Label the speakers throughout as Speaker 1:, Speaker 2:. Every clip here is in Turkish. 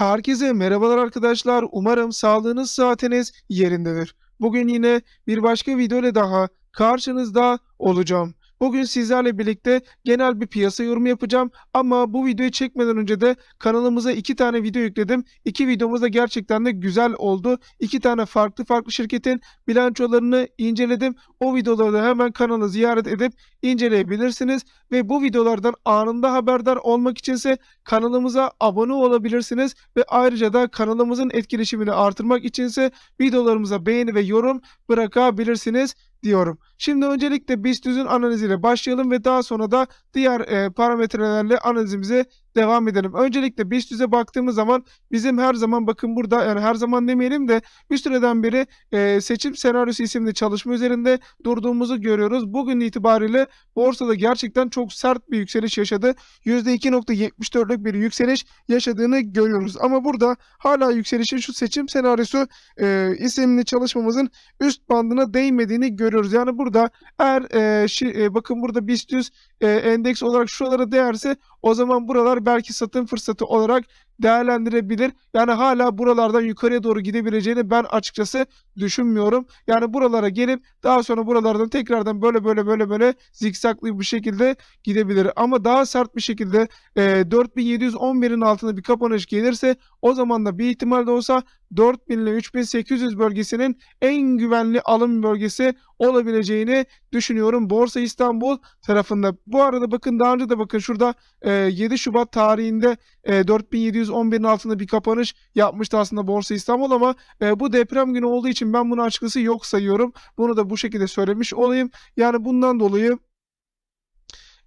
Speaker 1: Herkese merhabalar arkadaşlar. Umarım sağlığınız, saatiniz yerindedir. Bugün yine bir başka video ile daha karşınızda olacağım. Bugün sizlerle birlikte genel bir piyasa yorumu yapacağım ama bu videoyu çekmeden önce de kanalımıza iki tane video yükledim. İki videomuz da gerçekten de güzel oldu. İki tane farklı farklı şirketin bilançolarını inceledim. O videoları da hemen kanalı ziyaret edip inceleyebilirsiniz ve bu videolardan anında haberdar olmak içinse kanalımıza abone olabilirsiniz ve ayrıca da kanalımızın etkileşimini artırmak içinse videolarımıza beğeni ve yorum bırakabilirsiniz diyorum. Şimdi öncelikle BIST analiziyle başlayalım ve daha sonra da diğer e, parametrelerle analizimize devam edelim. Öncelikle BIST baktığımız zaman bizim her zaman bakın burada yani her zaman demeyelim de bir süreden beri e, seçim senaryosu isimli çalışma üzerinde durduğumuzu görüyoruz. Bugün itibariyle borsada gerçekten çok sert bir yükseliş yaşadı. %2.74'lük bir yükseliş yaşadığını görüyoruz. Ama burada hala yükselişin şu seçim senaryosu e, isimli çalışmamızın üst bandına değmediğini görüyoruz. Yani burada eğer e, şi, e, bakın burada BIST 100 e, endeks olarak şuralara değerse o zaman buralar belki satım fırsatı olarak değerlendirebilir. Yani hala buralardan yukarıya doğru gidebileceğini ben açıkçası düşünmüyorum. Yani buralara gelip daha sonra buralardan tekrardan böyle böyle böyle böyle zikzaklı bir şekilde gidebilir. Ama daha sert bir şekilde e, 4711'in altında bir kapanış gelirse o zaman da bir ihtimal de olsa 4000 ile 3800 bölgesinin en güvenli alım bölgesi olabileceğini düşünüyorum. Borsa İstanbul tarafında. Bu arada bakın daha önce de bakın şurada e, 7 Şubat tarihinde e, 4711'in altında bir kapanış yapmıştı aslında Borsa İstanbul ama e, bu deprem günü olduğu için ben bunu açıkçası yok sayıyorum. Bunu da bu şekilde söylemiş olayım. Yani bundan dolayı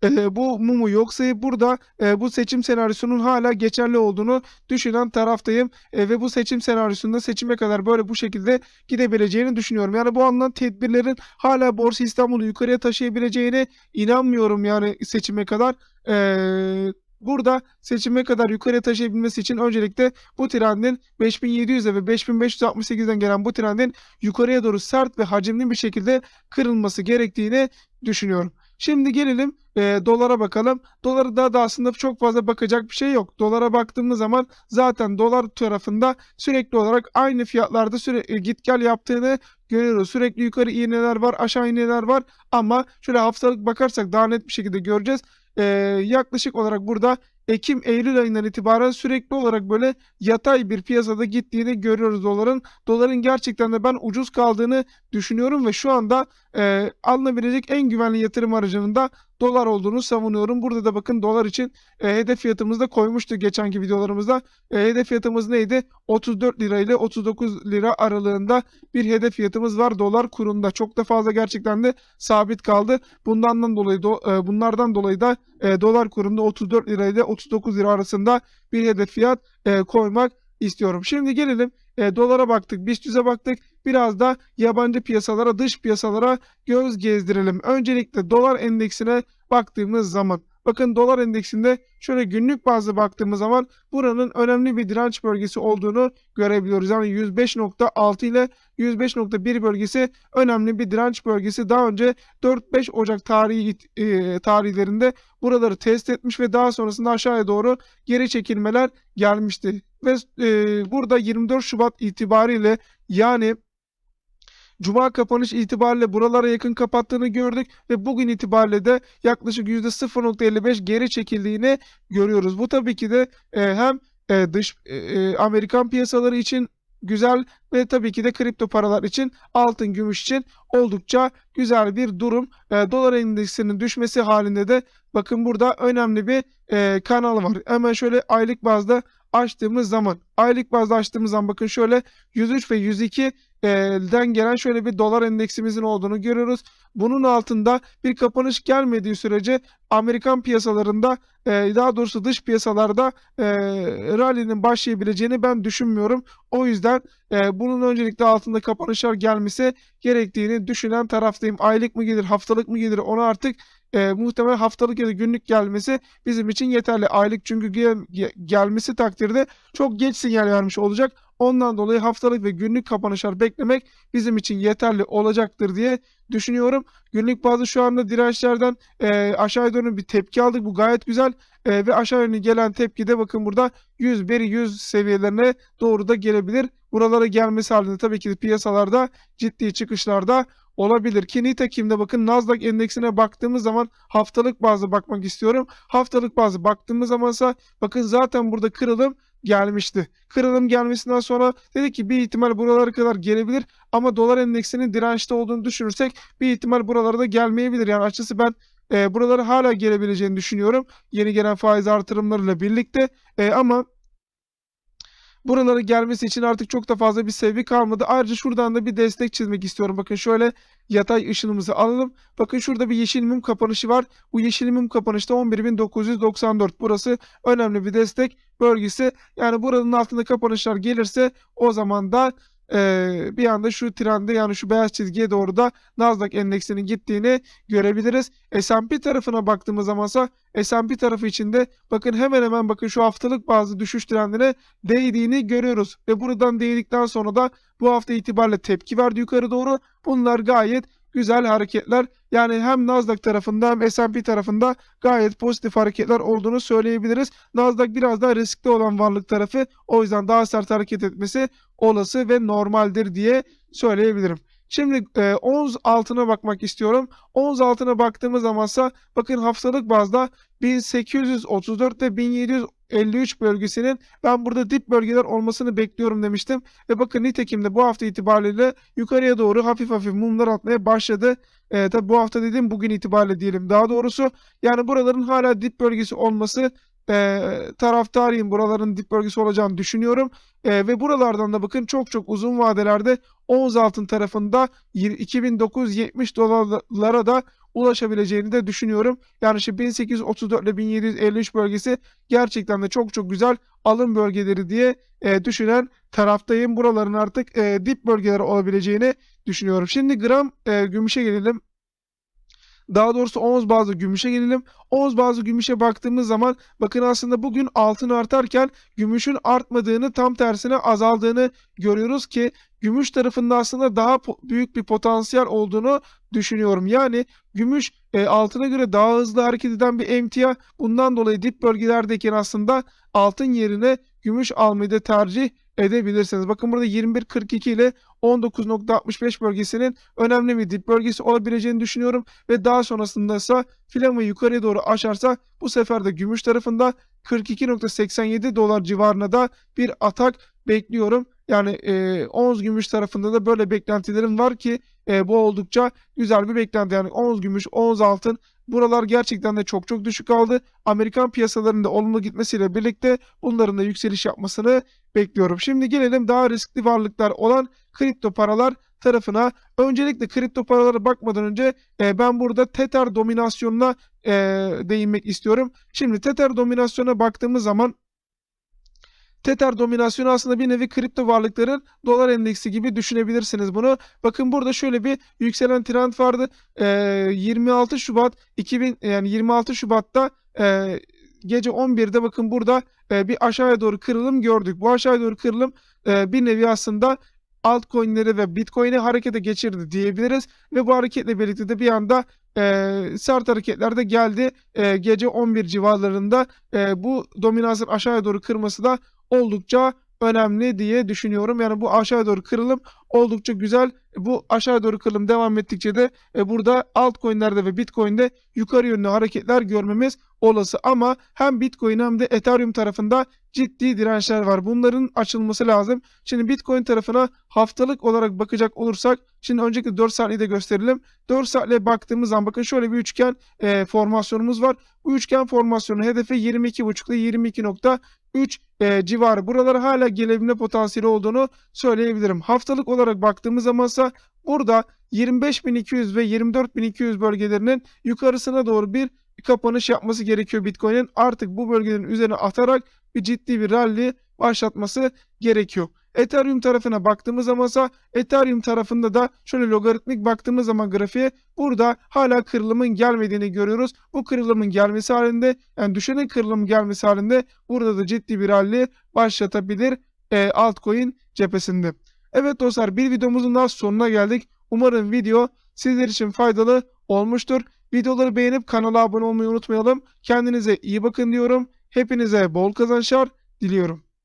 Speaker 1: e, bu mumu yok sayıp burada e, bu seçim senaryosunun hala geçerli olduğunu düşünen taraftayım e, ve bu seçim senaryosunda seçime kadar böyle bu şekilde gidebileceğini düşünüyorum. Yani bu anlamda tedbirlerin hala Borsa İstanbul'u yukarıya taşıyabileceğine inanmıyorum yani seçime kadar. E, Burada seçime kadar yukarıya taşıyabilmesi için öncelikle bu trendin 5700'e ve 5568'den gelen bu trendin yukarıya doğru sert ve hacimli bir şekilde kırılması gerektiğini düşünüyorum. Şimdi gelelim e, dolara bakalım. Doları da, da aslında çok fazla bakacak bir şey yok. Dolara baktığımız zaman zaten dolar tarafında sürekli olarak aynı fiyatlarda sürekli git gel yaptığını görüyoruz. Sürekli yukarı iğneler var, aşağı iğneler var ama şöyle haftalık bakarsak daha net bir şekilde göreceğiz. E, yaklaşık olarak burada Ekim-Eylül ayından itibaren sürekli olarak böyle yatay bir piyasada gittiğini görüyoruz doların. Doların gerçekten de ben ucuz kaldığını düşünüyorum ve şu anda e, alınabilecek en güvenli yatırım aracının da dolar olduğunu savunuyorum. Burada da bakın dolar için e, hedef fiyatımızı da koymuştuk geçenki videolarımızda. E, hedef fiyatımız neydi? 34 lira ile 39 lira aralığında bir hedef fiyatımız var dolar kurunda. Çok da fazla gerçekten de sabit kaldı. Bundan dolayı do, e, bunlardan dolayı da e, dolar kurunda 34 lira ile 39 lira arasında bir hedef fiyat e, koymak istiyorum. Şimdi gelelim e, dolara baktık, BIST 100'e baktık. Biraz da yabancı piyasalara, dış piyasalara göz gezdirelim. Öncelikle dolar endeksine baktığımız zaman Bakın dolar endeksinde şöyle günlük bazda baktığımız zaman buranın önemli bir direnç bölgesi olduğunu görebiliyoruz. Yani 105.6 ile 105.1 bölgesi önemli bir direnç bölgesi. Daha önce 4-5 Ocak tarihi e, tarihlerinde buraları test etmiş ve daha sonrasında aşağıya doğru geri çekilmeler gelmişti. Ve e, burada 24 Şubat itibariyle yani Cuma kapanış itibariyle buralara yakın kapattığını gördük ve bugün itibariyle de yaklaşık %0.55 geri çekildiğini görüyoruz. Bu tabii ki de e, hem e, dış e, e, Amerikan piyasaları için güzel ve tabii ki de kripto paralar için altın, gümüş için oldukça güzel bir durum. E, dolar endeksinin düşmesi halinde de bakın burada önemli bir e, kanal var. Hemen şöyle aylık bazda açtığımız zaman aylık bazda açtığımız zaman bakın şöyle 103 ve 102 den gelen şöyle bir dolar endeksimizin olduğunu görüyoruz. Bunun altında bir kapanış gelmediği sürece Amerikan piyasalarında daha doğrusu dış piyasalarda rally'nin başlayabileceğini ben düşünmüyorum. O yüzden bunun öncelikle altında kapanışlar gelmesi gerektiğini düşünen taraftayım. Aylık mı gelir, haftalık mı gelir onu artık e, muhtemelen haftalık ya da günlük gelmesi bizim için yeterli. Aylık çünkü gel- ge- gelmesi takdirde çok geç sinyal vermiş olacak. Ondan dolayı haftalık ve günlük kapanışlar beklemek bizim için yeterli olacaktır diye düşünüyorum. Günlük bazı şu anda dirençlerden e, aşağı yönlü bir tepki aldık. Bu gayet güzel. E, ve aşağı yönlü gelen tepki de bakın burada 101 100 seviyelerine doğru da gelebilir. Buralara gelmesi halinde tabii ki piyasalarda ciddi çıkışlarda olabilir. Ki nitekim de bakın Nasdaq endeksine baktığımız zaman haftalık bazı bakmak istiyorum. Haftalık bazı baktığımız zamansa bakın zaten burada kırılım gelmişti. Kırılım gelmesinden sonra dedi ki bir ihtimal buralara kadar gelebilir ama dolar endeksinin dirençte olduğunu düşünürsek bir ihtimal buralara da gelmeyebilir. Yani açıkçası ben e, buralara hala gelebileceğini düşünüyorum. Yeni gelen faiz artırımlarıyla birlikte E, ama buralara gelmesi için artık çok da fazla bir sebebi kalmadı. Ayrıca şuradan da bir destek çizmek istiyorum. Bakın şöyle yatay ışınımızı alalım. Bakın şurada bir yeşil mum kapanışı var. Bu yeşil mum kapanışta 11.994. Burası önemli bir destek bölgesi. Yani buranın altında kapanışlar gelirse o zaman da eee, bir anda şu trende yani şu beyaz çizgiye doğru da Nasdaq endeksinin gittiğini görebiliriz. S&P tarafına baktığımız zamansa S&P tarafı içinde bakın hemen hemen bakın şu haftalık bazı düşüş trendine değdiğini görüyoruz. Ve buradan değdikten sonra da bu hafta itibariyle tepki verdi yukarı doğru. Bunlar gayet güzel hareketler. Yani hem Nasdaq tarafında hem S&P tarafında gayet pozitif hareketler olduğunu söyleyebiliriz. Nasdaq biraz daha riskli olan varlık tarafı. O yüzden daha sert hareket etmesi olası ve normaldir diye söyleyebilirim. Şimdi e, ons altına bakmak istiyorum. Ons altına baktığımız zamansa bakın haftalık bazda 1834 ve 1753 bölgesinin ben burada dip bölgeler olmasını bekliyorum demiştim. Ve bakın nitekim de bu hafta itibariyle yukarıya doğru hafif hafif mumlar atmaya başladı. E, tabi bu hafta dediğim bugün itibariyle diyelim daha doğrusu. Yani buraların hala dip bölgesi olması e, taraftarıyım. Buraların dip bölgesi olacağını düşünüyorum. E, ve buralardan da bakın çok çok uzun vadelerde ons altın tarafında 2970 dolarlara da ulaşabileceğini de düşünüyorum. Yani işte 1834 ile 1753 bölgesi gerçekten de çok çok güzel alım bölgeleri diye e, düşünen taraftayım. Buraların artık e, dip bölgeleri olabileceğini düşünüyorum. Şimdi gram e, gümüşe gelelim. Daha doğrusu ons bazlı gümüşe gelelim. Ons bazlı gümüşe baktığımız zaman bakın aslında bugün altın artarken gümüşün artmadığını tam tersine azaldığını görüyoruz ki gümüş tarafında aslında daha büyük bir potansiyel olduğunu düşünüyorum. Yani gümüş e, altına göre daha hızlı hareket eden bir emtia. Bundan dolayı dip bölgelerdeyken aslında altın yerine gümüş almayı da tercih edebilirsiniz. Bakın burada 21.42 ile 19.65 bölgesinin önemli bir dip bölgesi olabileceğini düşünüyorum. Ve daha sonrasında ise filamayı yukarıya doğru aşarsa bu sefer de gümüş tarafında 42.87 dolar civarına da bir atak bekliyorum. Yani e, ons gümüş tarafında da böyle beklentilerim var ki e, bu oldukça güzel bir beklenti. Yani ons gümüş, ons altın buralar gerçekten de çok çok düşük kaldı. Amerikan piyasalarında olumlu gitmesiyle birlikte bunların da yükseliş yapmasını bekliyorum. Şimdi gelelim daha riskli varlıklar olan kripto paralar tarafına. Öncelikle kripto paralara bakmadan önce e, ben burada Tether dominasyonuna e, değinmek istiyorum. Şimdi Tether dominasyona baktığımız zaman Tether dominasyonu aslında bir nevi kripto varlıkların dolar endeksi gibi düşünebilirsiniz bunu. Bakın burada şöyle bir yükselen trend vardı. Ee, 26 Şubat 2000 yani 26 Şubat'ta e, gece 11'de bakın burada e, bir aşağıya doğru kırılım gördük. Bu aşağıya doğru kırılım e, bir nevi aslında altcoin'leri ve bitcoin'i harekete geçirdi diyebiliriz. Ve bu hareketle birlikte de bir anda e, sert hareketler de geldi. E, gece 11 civarlarında e, bu dominansın aşağıya doğru kırması da oldukça önemli diye düşünüyorum. Yani bu aşağı doğru kırılım oldukça güzel. Bu aşağı doğru kırılım devam ettikçe de e, burada altcoin'lerde ve Bitcoin'de yukarı yönlü hareketler görmemiz olası. Ama hem Bitcoin hem de Ethereum tarafında ciddi dirençler var. Bunların açılması lazım. Şimdi Bitcoin tarafına haftalık olarak bakacak olursak şimdi öncelikle 4 saatliği de gösterelim. 4 saatliğe baktığımız zaman bakın şöyle bir üçgen e, formasyonumuz var. Bu üçgen formasyonu hedefi 22.5 ile 22.3 e, civarı. Buralara hala gelebilme potansiyeli olduğunu söyleyebilirim. Haftalık olarak baktığımız zamansa burada 25.200 ve 24.200 bölgelerinin yukarısına doğru bir kapanış yapması gerekiyor Bitcoin'in. Artık bu bölgelerin üzerine atarak bir ciddi bir rally başlatması gerekiyor. Ethereum tarafına baktığımız zamansa Ethereum tarafında da şöyle logaritmik baktığımız zaman grafiğe burada hala kırılımın gelmediğini görüyoruz. Bu kırılımın gelmesi halinde yani düşenin kırılım gelmesi halinde burada da ciddi bir rally başlatabilir e, altcoin cephesinde. Evet dostlar bir videomuzun daha sonuna geldik. Umarım video sizler için faydalı olmuştur. Videoları beğenip kanala abone olmayı unutmayalım. Kendinize iyi bakın diyorum. Hepinize bol kazançlar diliyorum.